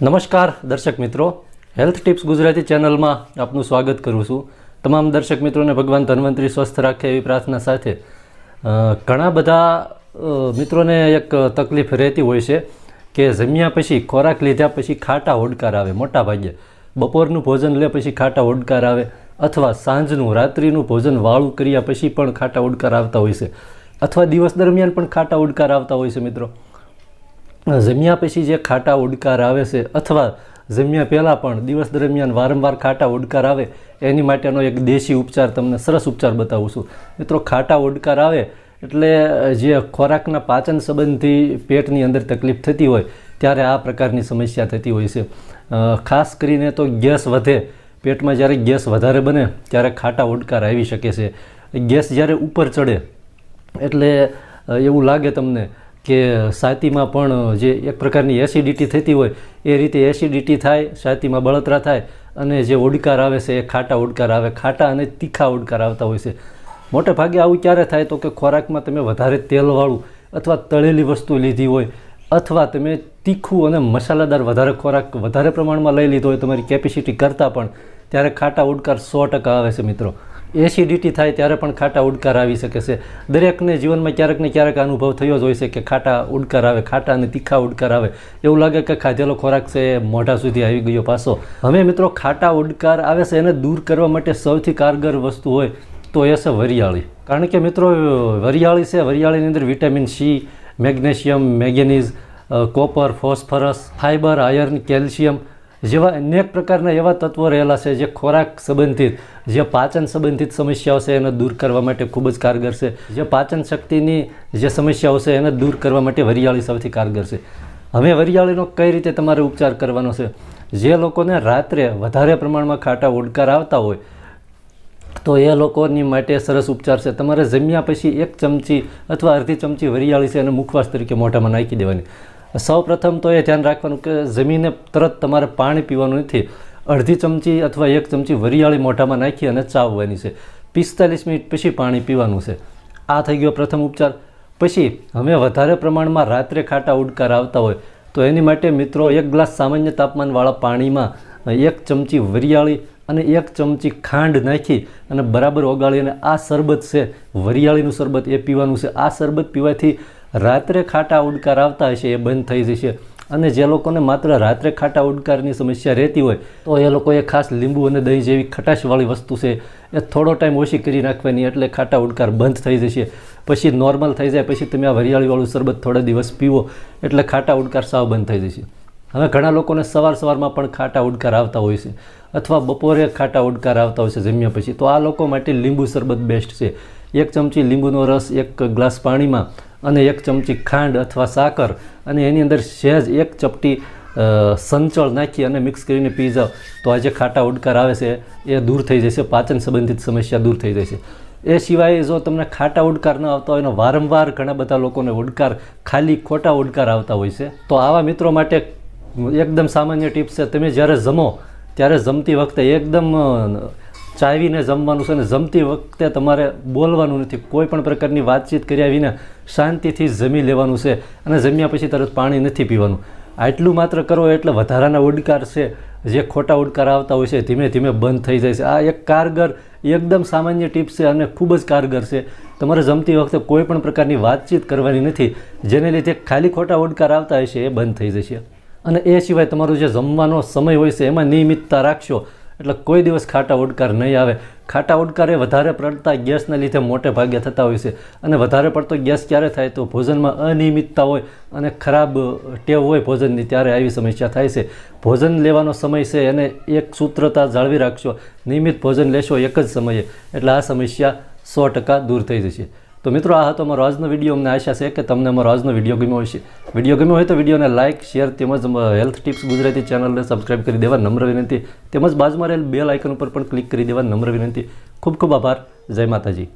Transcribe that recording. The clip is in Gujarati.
નમસ્કાર, દર્શક મિત્રો. હેલ્થ ટિપ્સ ગુજરાતી ચેનલમાં આપનું સ્વાગત કરું છું. તમામ દર્શક મિત્રોને ભગવાન ધન્વંતરી સ્વસ્થ રાખે એવી પ્રાર્થના સાથે. ઘણા બધા મિત્રોને એક તકલીફ રહેતી હોય છે કે જમ્યા પછી ખોરાક લીધા પછી ખાટા ઓડકાર આવે, મોટા ભાગે. બપોરનું ભોજન લે પછી ખાટા ઓડકાર આવે અથવા સાંજનું, રાત્રિનું ભોજન વાળું કર્યા પછી પણ ખાટા ઓડકાર આવતા હોય છે. અથવા દિવસ દરમિયાન પણ ખાટા ઉડકાર આવતા હોય છે મિત્રો. જમ્યા પછી જે ખાટા ઉડકાર આવે છે, અથવા જમ્યા પહેલાં પણ દિવસ દરમિયાન વારંવાર ખાટા ઉડકાર આવે, એની માટેનો એક દેશી ઉપચાર તમને સરસ ઉપચાર બતાવું છું. મિત્રો, ખાટા ઉડકાર આવે એટલે જે ખોરાકના પાચન સંબંધી પેટની અંદર તકલીફ થતી હોય, ત્યારે આ પ્રકારની સમસ્યા થતી હોય છે. ખાસ કરીને તો ગેસ વધે, પેટમાં જ્યારે ગેસ વધારે બને, ત્યારે ખાટા ઉડકાર આવી શકે છે. ગેસ જ્યારે ઉપર ચડે, એટલે એવું લાગે તમને કે છાતીમાં પણ જે એક પ્રકારની એસિડિટી થતી હોય, એ રીતે એસિડિટી થાય છાતીમાં બળતરા થાય અને જે ઓડકાર આવે છે, એ ખાટા ઓડકાર આવે, ખાટા અને તીખા ઓડકાર આવતા હોય છે. મોટે ભાગે આવું ક્યારે થાય તો કે ખોરાકમાં તમે વધારે તેલવાળું અથવા તળેલી વસ્તુ લીધી હોય, અથવા તમે તીખું અને મસાલાદાર વધારે ખોરાક વધારે પ્રમાણમાં લઈ લીધો હોય તમારી કેપેસિટી કરતાં પણ, ત્યારે ખાટા ઉડકાર સો ટકા આવે છે મિત્રો. એસિડિટી થાય ત્યારે પણ ખાટા ઉડકાર આવી શકે છે. દરેકને જીવનમાં ક્યારેક ને ક્યારેક અનુભવ થયો જ હોય છે કે ખાટા ઉડકાર આવે, ખાટા અને તીખા ઉડકાર આવે. એવું લાગે કે ખાધેલો ખોરાક છે મોઢા સુધી આવી ગયો પાછો. હવે મિત્રો, ખાટા ઉડકાર આવે છે એને દૂર કરવા માટે સૌથી કારગર વસ્તુ હોય તો એ છે વરિયાળી. કારણ કે મિત્રો, વરિયાળી છે, વરિયાળીની અંદર vitamin C, magnesium, manganese copper, phosphorus fibre iron, calcium જેવા અનેક પ્રકારના એવા તત્વો રહેલા છે જે ખોરાક સંબંધિત, જે પાચન સંબંધિત સમસ્યાઓ છે એને દૂર કરવા માટે ખૂબ જ કારગર છે. જે પાચન શક્તિની જે સમસ્યાઓ છે એને દૂર કરવા માટે વરિયાળી સૌથી કારગર છે. હવે વરિયાળીનો કઈ રીતે તમારે ઉપચાર કરવાનો છે? જે લોકોને રાત્રે વધારે પ્રમાણમાં ખાટા ઓડકાર આવતા હોય, તો એ લોકોની માટે સરસ ઉપચાર છે. તમારે જમ્યા પછી એક ચમચી અથવા અડધી ચમચી વરિયાળી છે એને મુખવાસ તરીકે મોઢામાં નાખી દેવાની. સૌ પ્રથમ તો એ ધ્યાન રાખવાનું કે જમીને તરત તમારે પાણી પીવાનું નથી. અડધી ચમચી અથવા એક ચમચી વરિયાળી મોઢામાં નાખી અને ચાવવાની છે. પિસ્તાલીસ મિનિટ પછી પાણી પીવાનું છે. આ થઈ ગયો પ્રથમ ઉપચાર. પછી અમે વધારે પ્રમાણમાં રાત્રે ખાટા ઉડકાર આવતા હોય, તો એની માટે મિત્રો એક ગ્લાસ સામાન્ય તાપમાનવાળા પાણીમાં એક ચમચી વરિયાળી અને એક ચમચી ખાંડ નાખી અને બરાબર ઓગાળીને આ શરબત છે, વરિયાળીનું શરબત એ પીવાનું છે. આ શરબત પીવાથી રાત્રે ખાટા ઉડકાર આવતા હશે, એ બંધ થઈ જશે. અને જે લોકોને માત્ર રાત્રે ખાટા ઉડકારની સમસ્યા રહેતી હોય, તો એ લોકોએ ખાસ લીંબુ અને દહીં જેવી ખટાશવાળી વસ્તુ છે, એ થોડો ટાઈમ ઓછી કરી નાખવાની, એટલે ખાટા ઉડકાર બંધ થઈ જશે. પછી નોર્મલ થઈ જાય, પછી તમે આ વરિયાળીવાળું શરબત થોડા દિવસ પીવો, એટલે ખાટા ઉડકાર સાવ બંધ થઈ જશે. હવે ઘણા લોકોને સવાર સવારમાં પણ ખાટા ઉડકાર આવતા હોય છે, અથવા બપોરે ખાટા ઉડકાર આવતા હોય છે જમ્યા પછી. તો આ લોકો માટે લીંબુ શરબત બેસ્ટ છે. એક ચમચી લીંબુનો રસ એક ગ્લાસ પાણીમાં અને એક ચમચી ખાંડ અથવા સાકર અને એની અંદર સહેજ એક ચપટી સંચળ નાખી અને મિક્સ કરીને પી જાઓ. તો આ જે ખાટા ઉડકાર આવે છે, એ દૂર થઈ જશે, પાચન સંબંધિત સમસ્યા દૂર થઈ જશે. એ સિવાય જો તમને ખાટા ઉડકાર ન આવતા હોય ને વારંવાર ઘણા બધા લોકોને ઉડકાર, ખાલી ખોટા ઉડકાર આવતા હોય છે, તો આવા મિત્રો માટે એકદમ સામાન્ય ટિપ્સ છે, તમે જ્યારે જમો, ત્યારે જમતી વખતે એકદમ ચાવીને જમવાનું છે અને જમતી વખતે તમારે બોલવાનું નથી. કોઈ પણ પ્રકારની વાતચીત કર્યા વિના શાંતિથી જમી લેવાનું છે અને જમ્યા પછી તરત પાણી નથી પીવાનું. આટલું માત્ર કરો એટલે વધારાના ઉડકાર છે. જે ખોટા ઉડકાર આવતા હોય છે ધીમે ધીમે બંધ થઈ જાય છે. આ એક કારગર, એકદમ સામાન્ય ટીપ છે અને ખૂબ જ કારગર છે. તમારે જમતી વખતે કોઈ પણ પ્રકારની વાતચીત કરવાની નથી. જેને લીધે ખાલી ખોટા ઉડકાર આવતા હશે એ બંધ થઈ જશે. અને એ સિવાય તમારો જે જમવાનો સમય હોય છે એમાં નિયમિતતા રાખશો. એટલે કોઈ દિવસ ખાટા ઉડકાર નહીં આવે. ખાટા ઉડકાર એ વધારે પડતા ગેસના લીધે મોટે ભાગે થતા હોય છે. અને વધારે પડતો ગેસ ક્યારે થાય તો ભોજનમાં અનિયમિતતા હોય અને ખરાબ ટેવ હોય ભોજનની, ત્યારે આવી સમસ્યા થાય છે. ભોજન લેવાનો સમય છે, એને એક સૂત્રતા જાળવી રાખશો. નિયમિત ભોજન લેશો એક જ સમયે. એટલે આ સમસ્યા સો ટકા દૂર થઈ જશે. તો મિત્રો, આ હતો અમારો આજનો વીડિયો અમને આશા છે કે તમને અમારો આજનો વીડિયો ગમ્યો હશે. વીડિયો ગમ્યો હોય તો વિડીયોને લાઇક શેર તેમજ હેલ્થ ટિપ્સ ગુજરાતી ચેનલને સબસ્ક્રાઇબ કરી દેવા નમ્ર વિનંતી. તેમજ બાજુમાં રહેલ બેલ આઇકન ઉપર પણ ક્લિક કરી દેવા નમ્ર વિનંતી. ખૂબ ખૂબ આભાર. જય માતાજી.